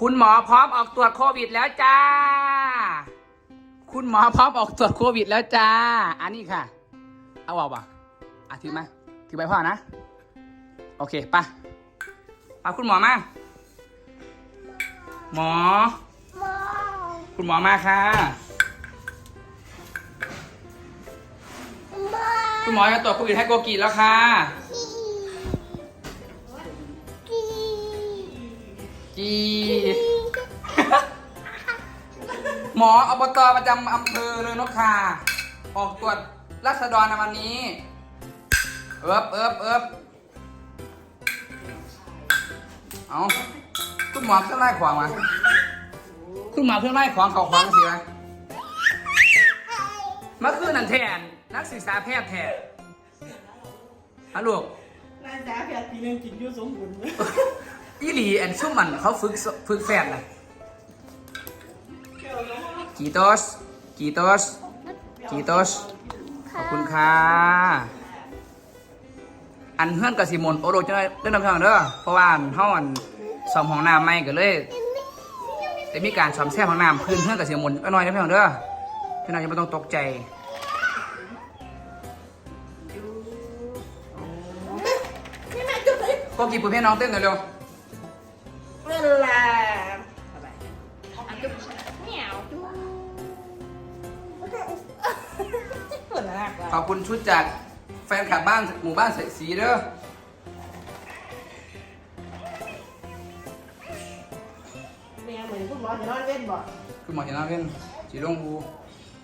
คุณหมอพร้อมออกตรวจโควิดแล้วจ้า คุณหมอพร้อมออกตรวจโควิดแล้วจ้า อันนี้ค่ะ เอาเอาป่ะอะถือมาถือไปพ่อนะ โอเคไปะเอาคุณหมอมา หมอ คุณหมอมาค่ะ คุณหมอจะตรวจโควิดให้โกกีแล้วค่ะ กีหมออบตประจำอำเภอเลยนกคาออกตรวจรัษฎรในวันนี้ เอิบเอิบเอิบเอาคุณหมอเครื่องไล่ขวางมาคุณหมอเครื่องไล่ขวางเขาขวางสิวะเมื่อคืนนั่นแทนนักศึกษาแพทย์แทนฮัลโหลกนายสาแพทย์ปีนึงกินยู่สมบูรณ์ อีหลีแอนซุ่มมันเขาฝึกสฝึกแฟนนะกีโตสกีโตสกีโตสขอบคุณค่ะ อันเพื่อนกับสิมนโอโรจะได้เล่นน้ำทางเด้อเพราะว่าอันเฮาอันซ่อมห้องน้ำใหม่ก็เลยจะมีการซ่อมแซมห้องน้ำพื้นเพื่อนกับสิมนก็น้อยนะพี่น้องเด้อพี่น้องจะไม่ต้องตกใจนี่แม่จุดไหนก็กี่ปุ๊บให้น้องเต้นหน่อยเร็ว เวลาอันจุ๊บเหนียวจุ๊บเปิดหนักขอบคุณชุดจากแฟนคลับบ้านหมู่บ้านใส่สีเด้อแม่เหมือนคุณหมอจะนอนเว้นบ่คุณหมอจะน่าเป็นสีลงอู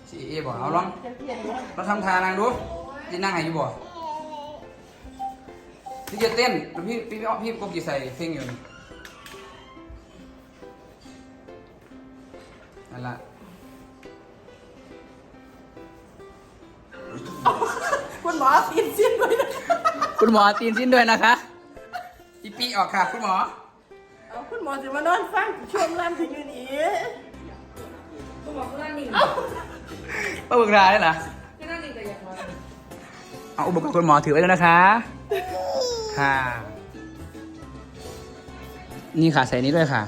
สีเอบอกเอาลองจะเปลี่ยนบ่เราทำทานางดูที่นั่งไหนอยู่บ่พี่จะเต้นแล้วพี่พี่พี่พี่กบกี่ใส่เพลงอยู่ นี่นั่นละคุณหมอตีนสิ้นเลยนะคุณหมอตีนสิ้นด้วยนะคะอีปีออกค่ะ คุณหมอ เอาคุณหมอจะมานอนฟังช่วงล่ำถึงอยู่นี่ป้าบึกราได้เหรอก็นั่นนี่ก็อยากนอนเอาอุปกรณ์คุณหมอถือไว้แล้วนะคะ ค่ะ นี่ค่ะใส่นี้ด้วยค่ะ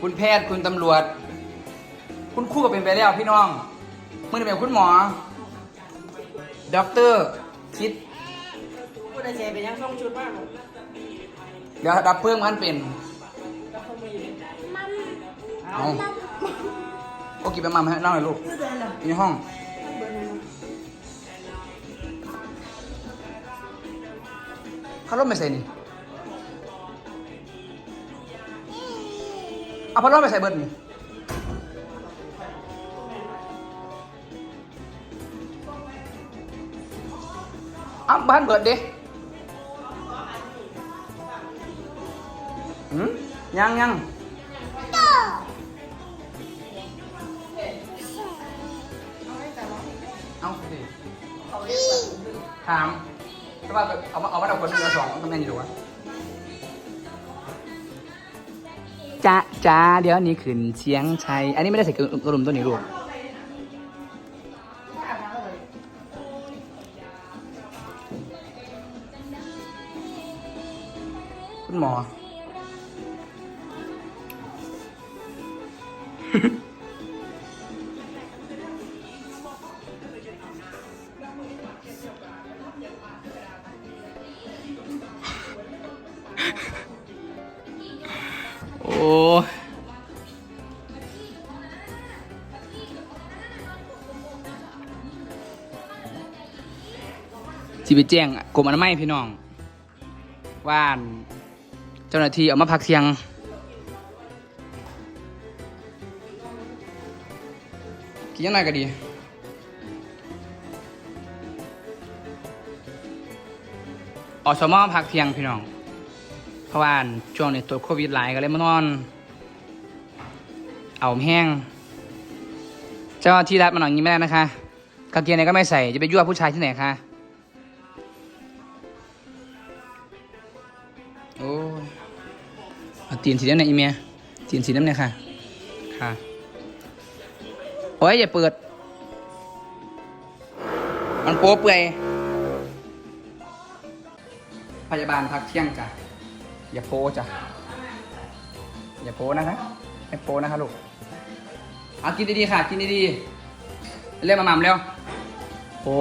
คุณแพทย์คุณตำรวจ คุณครู่ก็เป็นไปแล้วพี่น้องเมื่อเป็นคุณหมอด็อกเตอร์คิดคุณอาเจเป็นยังส่งชุดมากเดี๋ยวดับเพิ่มกันเป็นแล้วเขาไม่อยู่เอาโอเคไปมาให้เล่าหน่อยลูกคือเดินเหรอในห้องท่านเบอร์นั้นเขาล่มไปใส่นี่ เอาพัดลมไปใส่เบิร์ดนี่เอาบ้านเบิร์ดดิหืมยังยังเอาสิถามแต่ว่าเอามาเอามาเอาคนเดียวสองก็แม่นอยู่หรอวะ จ้าจ้าเดี๋ยวนี้ขึ้นเชียงชัย อันนี้ไม่ได้ใส่กระดุมตัวนี้ลูกคุณหมอ สิไปแจ้งกรมอนามัยพี่น้อง ว่านเจ้าหน้าที่เอามาพักเที่ยง กินยังไงก็ดี ออสมอพักเที่ยงพี่น้อง เพราะว่าช่วงนี้ตัวโควิดหลายก็เลยมานอน เอาแห้ง เจ้าหน้าที่รัฐมาหน่อย่างนี้ไม่ได้นะคะกางเกงไหนก็ไม่ใส่จะไปยั่วผู้ชายที่ไหนคะ โอ้ยเอาตีนสีน้ำเนี่ยอีเมียตีนสีน้ำเนี่ยค่ะ ค่ะ โอ้ยอย่าเปิด มันโป๊เปื่อยพยาบาลพักเที่ยงจ้ะ อย่าโพจ้ะ อย่าโพนะคะไม่โพนะคะลูก เอากินดีๆค่ะ กินดีๆเรียกมาหม่ำเร็วโอ้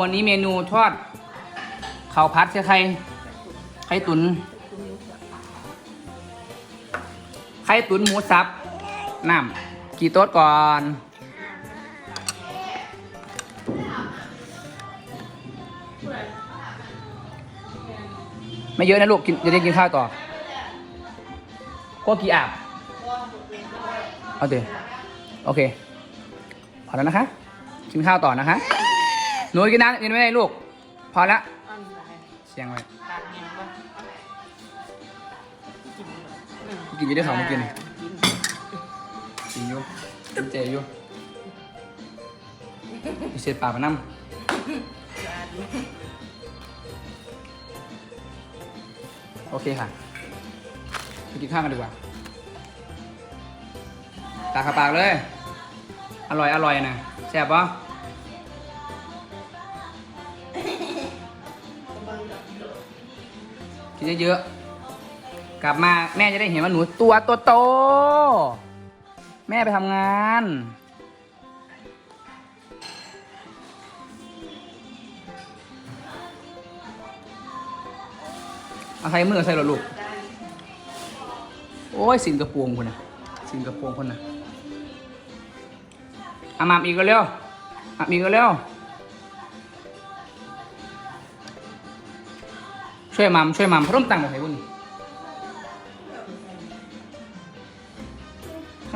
วันนี้เมนูทอดข้าวผัดใส่ไข่ไข่ตุน ไข่ตุนหมูสับน้ำกี่โต๊ดก่อนไม่เยอะนะลูกกินจะได้กินข้าวต่อก็กี่อาบเอาเดี๋ยวโอเคพอแล้วนะคะ กินข้าวต่อนะคะ หนูกินน้ำกินไม่ได้ลูก พอแล้วอันไหนเสียงไว้ตา กเย็นบ่กินบ่กินอยี่ได้ของมากินกินกินอยู่กินเจอยู่มีเศษปากมานั่จานนี้โอเคค่ะไปกินข้าวกันดีกว่า ตากขาปากเลย อร่อย อร่อยนะแซ่บปะกินเยอะๆ กลับมาแม่จะได้เห็นว่าหนูตัวโตๆแม่ไปทำงาน เอาใส่มือใส่หรอลูก โอ้ยสินกระโปรงคนน่ะสินกระโปรงคนน่ะอามามอีกก็เร็วมามีก็เร็ว ช่วยมัมช่วยมัมพร่มตังค์กับใครบุ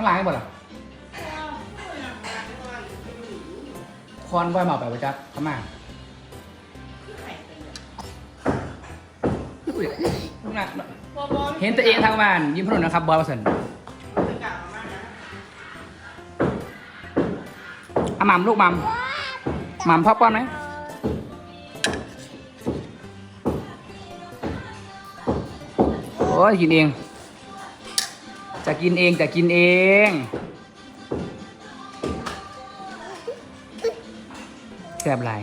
างหล่างให้บ่ล่ะคอนไว้มาไปประจักเข้ามาอุ้ยน่ะบ่บ่เห็นตัวเองทางบ้าน ยิ้มพนุนนะครับบอยประสันจะกลับมานะอาหมัมลูกหมัมหมัมพ่อป้อนไหมโอ้ยกินเอง จะกินเองจะกินเอง แซ่บหลาย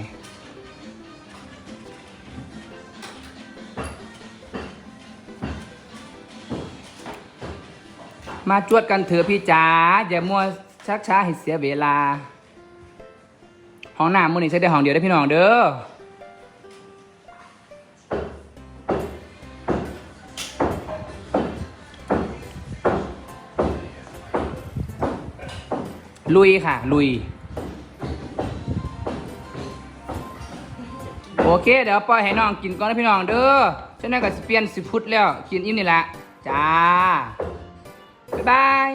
มาจวดกันเถอะพี่จ๋าอย่ามัวชักช้าให้เสียเวลาห้องน้ำมือนี้ใช้ได้ห้องเดียวได้พี่น้องเด้อ ลุยค่ะ ลุย โอเค เดี๋ยวปล่อยให้น้องกินก่อนนะพี่น้องเด้อฉันนั่นก็สิเปลี่ยนสิพุทธแล้ว กินอิ่มนี่แหละจ้าบ๊ายบาย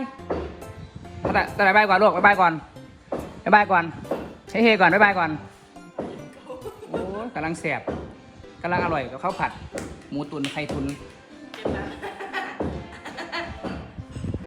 แต่แต่บ๊ายบายก่อนลูกบ๊ายบายก่อนบ๊ายบายก่อนเฮ้ก่อนบ๊ายบายก่อนโอ้กำลังแสบกำลังอร่อยกับข้าวผัด หมูตุนไข่ตุนเก็บน